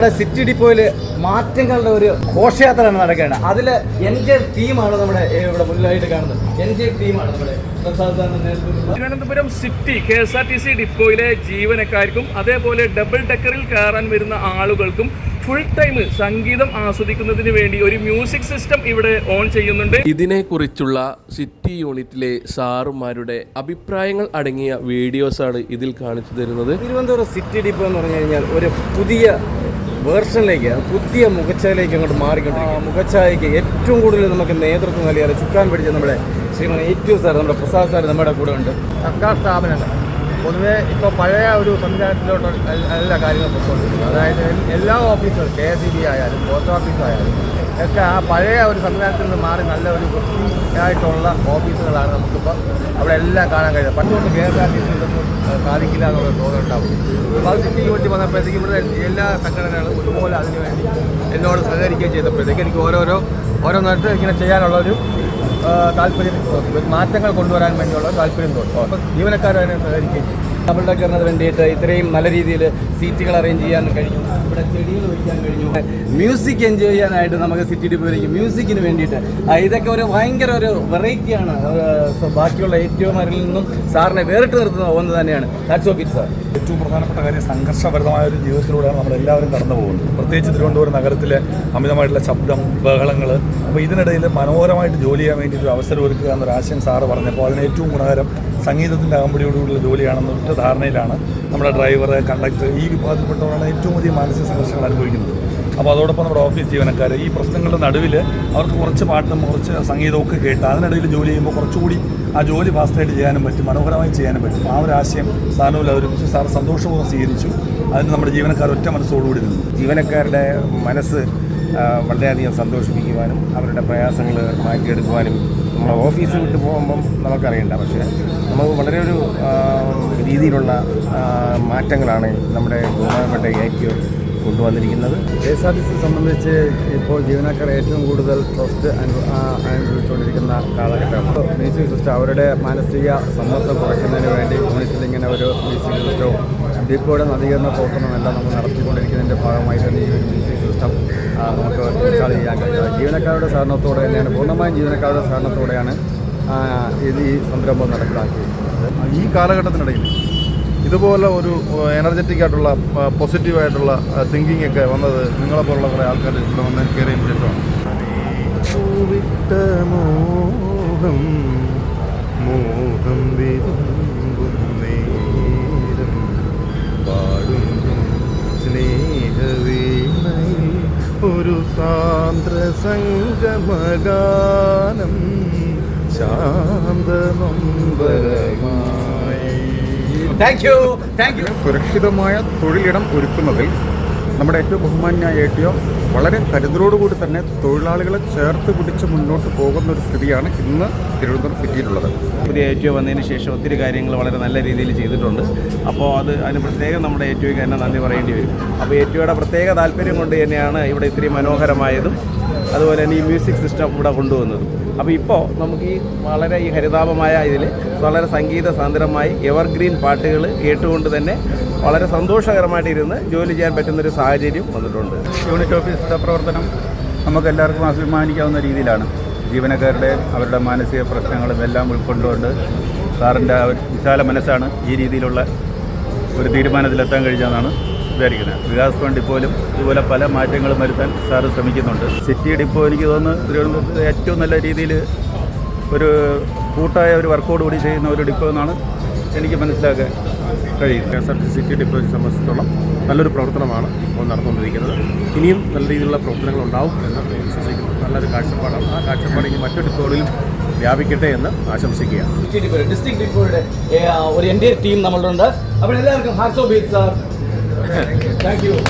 നമ്മുടെ സിറ്റി ഡിപ്പോയിൽ മാറ്റങ്ങളുടെ ഒരു ഘോഷയാത്രയാണ് നടക്കുകയാണ് അതിൽ എൻ ജെ നമ്മുടെ ഇവിടെ മുന്നിലായിട്ട് കാണുന്നത്. എൻ ജെ ടീമാണ് നമ്മുടെ Thiruvananthapuram city K S R T C ഡിപ്പോയിലെ ജീവനക്കാർക്കും അതേപോലെ ഡബിൾ ഡെക്കറിൽ കയറാൻ വരുന്ന ആളുകൾക്കും ഫുൾ ടൈം സംഗീതം ആസ്വദിക്കുന്നതിന് വേണ്ടി ഒരു മ്യൂസിക് സിസ്റ്റം ഇവിടെ ഓൺ ചെയ്യുന്നുണ്ട്. ഇതിനെക്കുറിച്ചുള്ള സിറ്റി യൂണിറ്റിലെ സാറുമാരുടെ അഭിപ്രായങ്ങൾ അടങ്ങിയ വീഡിയോസ് ആണ് ഇതിൽ കാണിച്ചു തരുന്നത്. തിരുവനന്തപുരം സിറ്റി ഡിപ്പോ എന്ന് പറഞ്ഞു കഴിഞ്ഞാൽ ഒരു പുതിയ വേർഷനിലേക്ക് പുതിയ മുഖച്ചായയിലേക്ക് അങ്ങോട്ട് മാറിക്കൊണ്ടിരിക്കും മുഖച്ചായയ്ക്ക് ഏറ്റവും കൂടുതൽ നമുക്ക് നേതൃത്വം നൽകിയാൽ ചുക്കാൻ പിടിച്ച നമ്മുടെ ശ്രീമൻ ഏറ്റവും സാർ നമ്മുടെ പ്രസാദ് സാർ നമ്മുടെ കൂടെ ഉണ്ട്. സർക്കാർ സ്ഥാപനങ്ങൾ. പൊതുവേ ഇപ്പോൾ പഴയ ഒരു സംവിധാനത്തിലോട്ട് കാര്യങ്ങളും കാര്യങ്ങൾ പൊയ്ക്കൊണ്ടിരിക്കുന്നത് അതായത് എല്ലാ ഓഫീസുകളും കെ എസ് ഇ ബി ആയാലും പോസ്റ്റ് ഓഫീസ് ആയാലും ഒക്കെ ആ പഴയ ഒരു സംവിധാനത്തിൽ നിന്ന് മാറി നല്ല ഒരു വൃത്തിയായിട്ടുള്ള ഓഫീസുകളാണ് നമുക്കിപ്പോൾ അവിടെ എല്ലാം കാണാൻ കഴിയുന്നത്. പണ്ടുകൊണ്ട് K S R T C ഇതൊന്നും സാധിക്കില്ല എന്നുള്ള തോന്നുന്നുണ്ടാവും അപ്പോൾ അത് സിറ്റിക്ക് വേണ്ടി വന്നപ്പോഴത്തേക്കും ഇവിടെ എല്ലാ സംഘടനകളും ഒരുപോലെ അതിനുവേണ്ടി എന്നോട് സഹകരിക്കുകയും ചെയ്തപ്പോഴത്തേക്ക് എനിക്ക് ഓരോരോ ഓരോന്നായിട്ട് ഇങ്ങനെ ചെയ്യാനുള്ളൊരു താല്പര്യം തോന്നി. മാറ്റങ്ങൾ കൊണ്ടുവരാൻ വേണ്ടിയുള്ള താല്പര്യം തോന്നി. അപ്പോൾ ജീവനക്കാരെ സഹകരിക്കുകയും ചെയ്യും ഡബിൾ ഡെക്കറിന് വേണ്ടിയിട്ട് ഇത്രയും നല്ല രീതിയിൽ സീറ്റുകൾ അറേഞ്ച് ചെയ്യാൻ കഴിഞ്ഞു. ഇവിടെ ചെടികൾ വയ്ക്കാൻ കഴിഞ്ഞു. മ്യൂസിക് എൻജോയ് ചെയ്യാനായിട്ട് നമുക്ക് സിറ്റി ഡിപ്പോയിലേക്ക് മ്യൂസിക്കിന് വേണ്ടിയിട്ട്. ഇതൊക്കെ ഒരു ഭയങ്കര ഒരു വെറൈറ്റിയാണ് ബാക്കിയുള്ള ഏറ്റവും അതിൽ നിന്നും സാറിനെ വേറിട്ട് നിർത്തുന്ന ഒന്ന് തന്നെയാണ്. ദാറ്റ്സ് സാർ ഏറ്റവും പ്രധാനപ്പെട്ട കാര്യം സംഘർഷഭരിതമായ ഒരു ജീവിതത്തിലൂടെയാണ് നമ്മൾ എല്ലാവരും കടന്നു പോകുന്നത്. പ്രത്യേകിച്ച് തിരുവനന്തപുരം നഗരത്തിലെ അമിതമായിട്ടുള്ള ശബ്ദം ബഹളങ്ങൾ അപ്പോൾ ഇതിനിടയിൽ മനോഹരമായിട്ട് ജോലി ചെയ്യാൻ വേണ്ടി ഒരു അവസരം ഒരുക്കുക എന്നൊരു ആശയം സാറ് പറഞ്ഞപ്പോൾ അതിന് ഏറ്റവും ഗുണകരം സംഗീതത്തിന്റെ അകമ്പടിയോടുകൂടിയുള്ള ജോലിയാണെന്ന ഒറ്റ ധാരണയിലാണ് നമ്മുടെ ഡ്രൈവർ കണ്ടക്ടർ ഈ വിഭാഗത്തിൽപ്പെട്ടവരാണ് ഏറ്റവും അധികം മാനസിക സംഘർഷങ്ങൾ അനുഭവിക്കുന്നത്. അപ്പോൾ അതോടൊപ്പം നമ്മുടെ ഓഫീസ് ജീവനക്കാർ ഈ പ്രശ്നങ്ങളുടെ നടുവിൽ അവർക്ക് കുറച്ച് പാട്ടും കുറച്ച് സംഗീതമൊക്കെ കേട്ട് അതിനിടയിൽ ജോലി ചെയ്യുമ്പോൾ കുറച്ചുകൂടി ആ ജോലി ഫാസ്റ്റായിട്ട് ചെയ്യാനും പറ്റും മനോഹരമായി ചെയ്യാനും പറ്റും. ആ ഒരു ആശയം സ്ഥാനവും അവതരിപ്പിച്ച്. സാർ സന്തോഷപൂർവം സ്വീകരിച്ചു. അതിന് നമ്മുടെ ജീവനക്കാർ ഒറ്റ മനസ്സോടുകൂടി നിന്നു. ജീവനക്കാരുടെ മനസ്സ് വളരെയധികം സന്തോഷിപ്പിക്കുവാനും അവരുടെ പ്രയാസങ്ങൾ മാറ്റിയെടുക്കുവാനും നമ്മൾ ഓഫീസ് വിട്ട് പോകുമ്പം നമുക്കറിയണ്ട. പക്ഷേ നമുക്ക് വളരെ ഒരു രീതിയിലുള്ള മാറ്റങ്ങളാണ് നമ്മുടെ ബഹുമാനപ്പെട്ട എ കൊണ്ടുവന്നിരിക്കുന്നത്. K S R T C സംബന്ധിച്ച് ഇപ്പോൾ ജീവനക്കാർ ഏറ്റവും കൂടുതൽ ട്രസ്റ്റ് അനുഭവിച്ചുകൊണ്ടിരിക്കുന്ന കാലഘട്ടമാണ്. മ്യൂസിക് സിസ്റ്റം അവരുടെ മാനസിക സമ്മർദ്ദം കുറയ്ക്കുന്നതിന് വേണ്ടി യൂണിറ്റിൽ ഇങ്ങനെ ഒരു മ്യൂസിക് സിസ്റ്റവും ഡിപ്പോയുടെ നവീകരണ പ്രവർത്തനമെല്ലാം നമ്മൾ നടത്തിക്കൊണ്ടിരിക്കുന്നതിന്റെ ഭാഗമായി തന്നെ ഈ ഒരു സിസ്റ്റം നമുക്ക് ഇൻസ്റ്റാൾ ചെയ്യാൻ കഴിയും. ജീവനക്കാരുടെ സഹകരണത്തോടെ തന്നെയാണ് പൂർണമായും ജീവനക്കാരുടെ സഹകരണത്തോടെയാണ് ഇത് ഈ സംരംഭം നടപ്പിലാക്കിയത് ഈ കാലഘട്ടത്തിനിടയിൽ ഇതുപോലെ ഒരു എനർജറ്റിക് ആയിട്ടുള്ള പോസിറ്റീവ് ആയിട്ടുള്ള തിങ്കിങ് ഒക്കെ വന്നത് നിങ്ങളെപ്പോലുള്ള കുറേ ആൾക്കാർ ഇവിടെ വന്ന് കയറിയതിന് ശേഷമാണ്. മോഹം മോഹം വിതുമ്പും സ്നേഹവീണയിൽ ഒരു സാന്ദ്ര സംഗമഗാനം സുരക്ഷിതമായ തൊഴിലിടം ഒരുക്കുന്നതിൽ നമ്മുടെ ഏറ്റവും ബഹുമാന്യായ എ ടി ഒ വളരെ കരുതലോടുകൂടി തന്നെ തൊഴിലാളികളെ ചേർത്ത് പിടിച്ച് മുന്നോട്ട് പോകുന്ന ഒരു സ്ഥിതിയാണ് ഇന്ന് തിരുവനന്തപുരം സിറ്റിയിലുള്ളത്. പുതിയ എ ടി ഒ വന്നതിന് ശേഷം ഒത്തിരി കാര്യങ്ങൾ വളരെ നല്ല രീതിയിൽ ചെയ്തിട്ടുണ്ട്. അപ്പോൾ അത് അതിന് പ്രത്യേകം നമ്മുടെ എ ടി ഒക്ക് തന്നെ നന്ദി പറയേണ്ടി വരും. അപ്പോൾ എ ടി ഒയുടെ പ്രത്യേക താല്പര്യം കൊണ്ട് തന്നെയാണ് ഇവിടെ ഇത്തിരി മനോഹരമായതും അതുപോലെ തന്നെ ഈ മ്യൂസിക് സിസ്റ്റം ഇവിടെ കൊണ്ടുവന്നത്. അപ്പോൾ ഇപ്പോൾ നമുക്ക് ഈ വളരെ ഈ ഹരിതാപമായ ഇതിൽ വളരെ സംഗീത സാന്ദ്രമായി എവർഗ്രീൻ പാട്ടുകൾ കേട്ടുകൊണ്ട് തന്നെ വളരെ സന്തോഷകരമായിട്ടിരുന്ന് ജോലി ചെയ്യാൻ പറ്റുന്നൊരു സാഹചര്യം വന്നിട്ടുണ്ട്. യൂണിറ്റ് ഓഫീസിന്റെ പ്രവർത്തനം നമുക്ക് എല്ലാവർക്കും അഭിമാനിക്കാവുന്ന രീതിയിലാണ്. ജീവനക്കാരുടെ അവരുടെ മാനസിക പ്രശ്നങ്ങളും എല്ലാം ഉൾക്കൊണ്ടുകൊണ്ട് സാറിന്റെ വിശാല മനസ്സാണ് ഈ രീതിയിലുള്ള ഒരു തീരുമാനത്തിലെത്താൻ കഴിഞ്ഞതെന്നാണ് വിചാരിക്കുന്നത്. വികാസ് ഫണ്ട് ഇപ്പോഴും ഇതുപോലെ പല മാറ്റങ്ങളും വരുത്താൻ സാറ് ശ്രമിക്കുന്നുണ്ട്. സിറ്റി ഡിപ്പോ എനിക്ക് തോന്നുന്നു തിരുവനന്തപുരത്ത് ഏറ്റവും നല്ല രീതിയിൽ ഒരു കൂട്ടായ ഒരു വർക്കൗട്ട് കൂടി ചെയ്യുന്ന ഒരു ഡിപ്പോ എന്നാണ് എനിക്ക് മനസ്സിലാക്കാൻ കഴിയുന്നത്. K S R T city ഡിപ്പോയെ സംബന്ധിച്ചിടത്തോളം നല്ലൊരു പ്രവർത്തനമാണ് ഇപ്പോൾ നടന്നുകൊണ്ടിരിക്കുന്നത്. ഇനിയും നല്ല രീതിയിലുള്ള പ്രവർത്തനങ്ങൾ ഉണ്ടാവും എന്ന് വിശ്വസിക്കുന്നു. നല്ലൊരു കാഴ്ചപ്പാടാണ്. ആ കാഴ്ചപ്പാട് ഇനി മറ്റു ഡിപ്പോകളിലും വ്യാപിക്കട്ടെ എന്ന് ആശംസിക്കുകയാണ്. സിറ്റി ഡിപ്പോ ഡിസ്ട്രിക്ട് ഡിപ്പോയുടെ ഒരു എന്റെ ടീം നമ്മളുണ്ട് അപ്പോൾ എല്ലാവർക്കും ഓഫ് സാർ. Thank you.